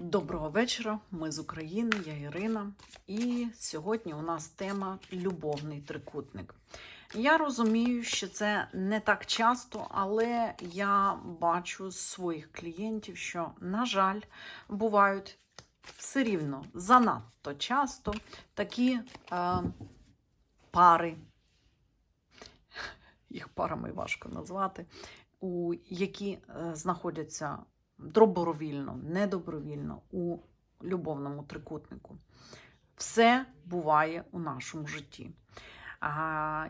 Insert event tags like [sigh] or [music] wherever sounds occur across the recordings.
Доброго вечора, ми з України, я Ірина. І сьогодні у нас тема любовний трикутник. Я розумію, що це не так часто, але я бачу з своїх клієнтів, що, на жаль, бувають все рівно занадто часто такі е, пари, їх парами важко назвати, у які е, знаходяться добровільно, недобровільно у любовному трикутнику. Все буває у нашому житті.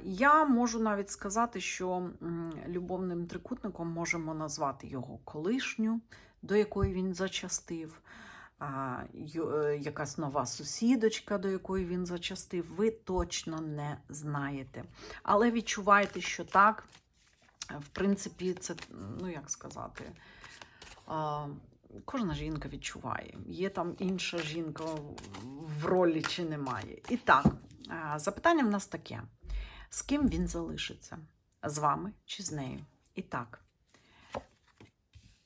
Я можу навіть сказати, що любовним трикутником можемо назвати його колишню, до якої він зачастив, е, якась нова сусідочка, до якої він зачастив. Ви точно не знаєте. Але відчуваєте, що так, в принципі, це, ну як сказати, кожна жінка відчуває. Є там інша жінка в ролі чи немає. І так, запитання в нас таке: з ким він залишиться? З вами чи з нею? І так,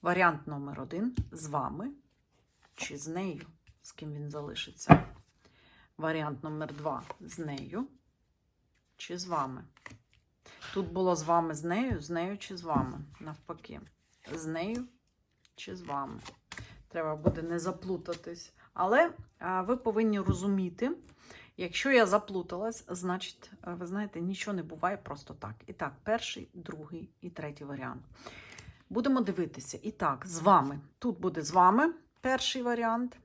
варіант номер один з вами чи з нею, з ким він залишиться. Варіант номер два з нею чи з вами. Тут було з вами з нею, з нею чи з вами. Навпаки. З нею чи з вами. Треба буде не заплутатись. Але ви повинні розуміти, якщо я заплуталась, значить, ви знаєте, нічого не буває просто так. І так, перший, другий і третій варіант. Будемо дивитися. І так, з вами. Тут буде з вами перший варіант.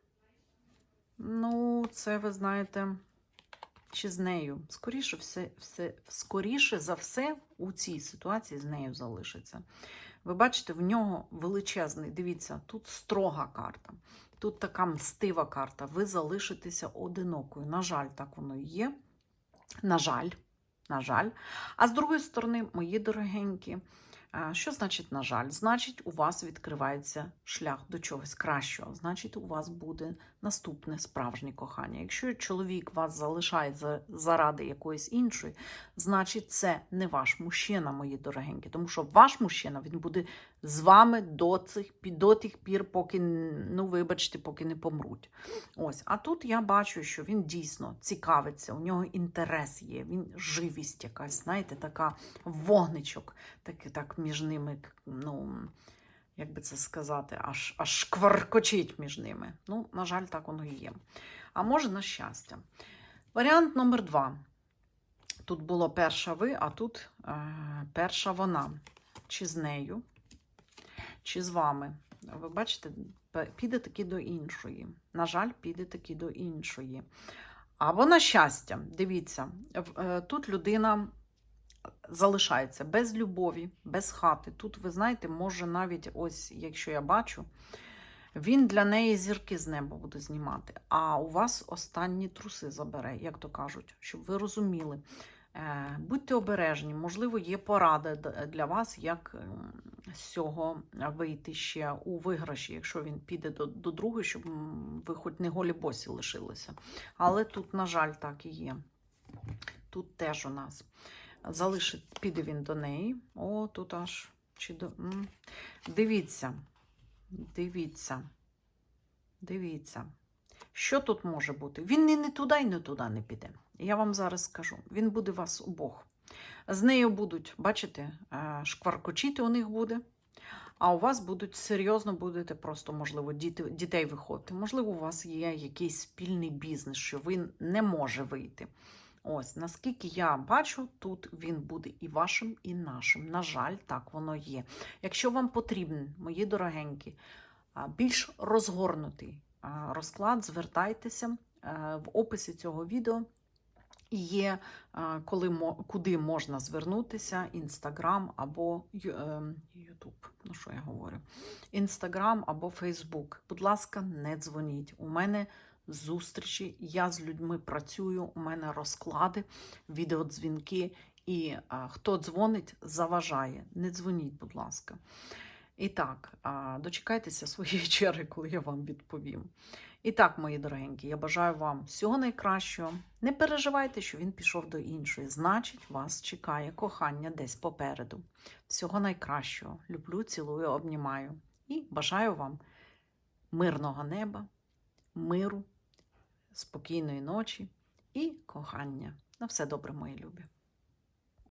Ну, це ви знаєте, чи з нею. Скоріше, все, все, скоріше за все у цій ситуації з нею залишиться. Ви бачите, в нього величезний, дивіться, тут строга карта, тут така мстива карта. Ви залишитеся одинокою. На жаль, так воно і є. На жаль, на жаль. А з другої сторони, мої дорогенькі, що значить, на жаль? Значить, у вас відкривається шлях до чогось кращого. Значить, у вас буде наступне справжнє кохання. Якщо чоловік вас залишає за- заради якоїсь іншої, значить, це не ваш мужчина, мої дорогенькі. Тому що ваш мужчина він буде з вами до цих до тих пір, поки ну, вибачте, поки не помруть. Ось, а тут я бачу, що він дійсно цікавиться, у нього інтерес є, він живість якась, знаєте, така вогничок, так, так між ними, ну. Як би це сказати, аж аж шкваркочить між ними. Ну, на жаль, так воно і є. А може, на щастя. Варіант номер два. Тут було перша ви, а тут е, перша вона. Чи з нею, чи з вами. Ви бачите, піде таки до іншої. На жаль, піде таки до іншої. Або на щастя, дивіться, е, тут людина залишається без любові, без хати. Тут, ви знаєте, може навіть ось, якщо я бачу, він для неї зірки з неба буде знімати, а у вас останні труси забере, як то кажуть, щоб ви розуміли. Е, Будьте обережні, можливо, є порада для вас, як з цього вийти ще у виграші, якщо він піде до, до другої, щоб ви хоч не голі босі лишилися. Але тут, на жаль, так і є. Тут теж у нас залишить, піде він до неї. О, тут аж чи до. Дивіться, дивіться, дивіться. Що тут може бути? Він і не туди, і не туди не піде. Я вам зараз скажу. Він буде вас обох. З нею будуть, бачите, е, шкваркочити у них буде. А у вас будуть серйозно будете просто, можливо, діти, дітей виходити. Можливо, у вас є якийсь спільний бізнес, що він не може вийти. Ось, наскільки я бачу, тут він буде і вашим, і нашим. На жаль, так воно є. Якщо вам потрібен, мої дорогенькі, більш розгорнутий розклад, звертайтеся Е, в описі цього відео. Є, коли, куди можна звернутися, Інстаграм або Ютуб. Ну, що я говорю? Інстаграм або Фейсбук. Будь ласка, не дзвоніть. У мене зустрічі, я з людьми працюю, у мене розклади, відеодзвінки. І а, хто дзвонить, заважає. Не дзвоніть, будь ласка. І так, а, дочекайтеся своєї [laughs] черги, коли я вам відповім. І так, мої дорогенькі, я бажаю вам всього найкращого. Не переживайте, що він пішов до іншої. Значить, вас чекає кохання десь попереду. Всього найкращого. Люблю, цілую, обнімаю. І бажаю вам мирного неба, миру, спокійної ночі і кохання. На все добре, мої любі.